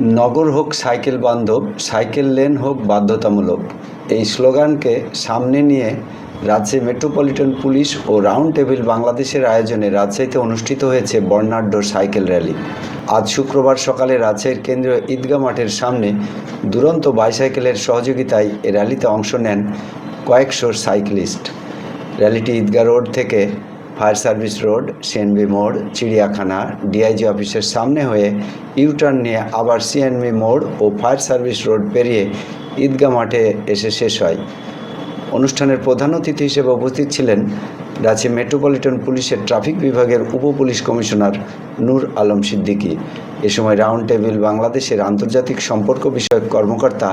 নগর হোক, সাইকেল বান্ধব, cycle lane হোক, বাধ্যতামূলক। এই স্লোগানকে সামনে নিয়ে রাজশাহী মেট্রোপলিটন পুলিশ ও রাউন্ড টেবিল বাংলাদেশের আয়োজনে রাজশাহীতে অনুষ্ঠিত হয়েছে বর্ণাঢ্য সাইকেল র্যালি। আজ শুক্রবার সকালে রাজশাহীর কেন্দ্রীয় ঈদগা মাঠের সামনে দুরন্ত বাইসাইকেলের সহযোগিতায় এ র্যালিতে অংশ নেন কয়েকশো সাইক্লিস্ট। র্যালিটি ঈদগা রোড থেকে ফায়ার সার্ভিস রোড সিএনবি মোড়, চিড়িয়াখানা ডিআইজি অফিসের সামনে হয়ে ইউটার্ন নিয়ে আবার সিএনবি মোড় ও ফায়ার সার্ভিস রোড পেরিয়ে ঈদগা মাঠে এসে শেষ হয়। অনুষ্ঠানের প্রধান অতিথি হিসেবে উপস্থিত ছিলেন রাঁচি মেট্রোপলিটন পুলিশের ট্রাফিক বিভাগের উপ পুলিশ কমিশনার নূর আলম সিদ্দিকী। এ সময় রাউন্ড টেবিল বাংলাদেশের আন্তর্জাতিক সম্পর্ক বিষয়ক কর্মকর্তা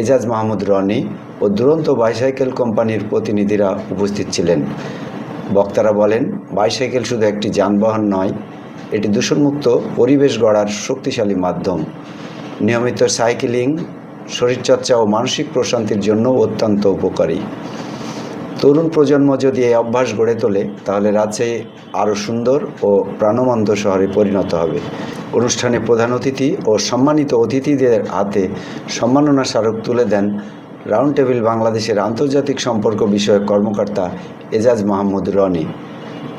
এজাজ মাহমুদ রনি ও দুরন্ত বাইসাইকেল কোম্পানির প্রতিনিধিরা উপস্থিত ছিলেন। বক্তারা বলেন, বাইসাইকেল শুধু একটি যানবাহন নয়, এটি দূষণমুক্ত পরিবেশ গড়ার শক্তিশালী মাধ্যম। নিয়মিত সাইকেলিং, শরীরচর্চা ও মানসিক প্রশান্তির জন্য অত্যন্ত উপকারী। তরুণ প্রজন্ম যদি এই অভ্যাস গড়ে তোলে, তাহলে রাজশাহী আরও সুন্দর ও প্রাণবন্ত শহরে পরিণত হবে। অনুষ্ঠানে প্রধান অতিথি ও সম্মানিত অতিথিদের হাতে সম্মাননা স্মারক তুলে দেন রাউন্ড টেবিল বাংলাদেশের আন্তর্জাতিক সম্পর্ক বিষয়ক কর্মকর্তা এজাজ মাহমুদ রনি।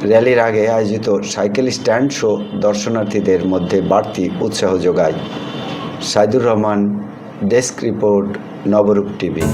র্যালির আগে আয়োজিত সাইকেল স্ট্যান্ড শো দর্শনার্থীদের মধ্যে বাড়তি উৎসাহ যোগায়। Saidur Rahman, desk report, Nabarup TV.